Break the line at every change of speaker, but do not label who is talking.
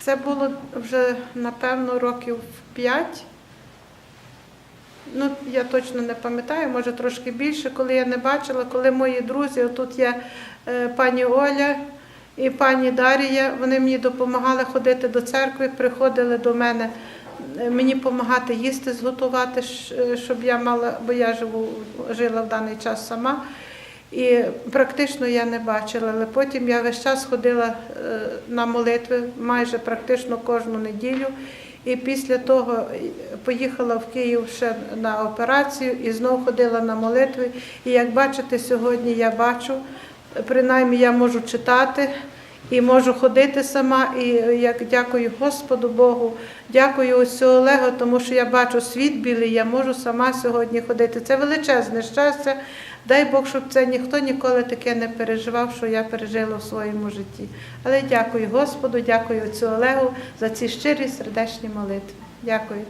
Це було вже, напевно, років 5. Ну, я точно не пам'ятаю, може трошки більше, коли я не бачила, коли мої друзі, тут є е, пані Оля і пані Дарія, вони мені допомагали ходити до церкви, приходили до мене е, мені допомагати їсти, зготувати, е, щоб я мала, бо я живу, жила в даний час сама. І практично я не бачила, але потім я весь час ходила е, на молитви майже практично кожну неділю. І після того е, поїхала в Київ ще на операцію і знову ходила на молитви. І як бачите, сьогодні я бачу, принаймні я можу читати і можу ходити сама. І як дякую Господу Богу, дякую ось Олегу, тому що я бачу світ білий, я можу сама сьогодні ходити. Це величезне щастя. Дай Бог, щоб це ніхто ніколи таке не переживав, що я пережила в своєму житті. Але дякую Господу, дякую отцю Олегу за ці щирі сердечні молитви. Дякую.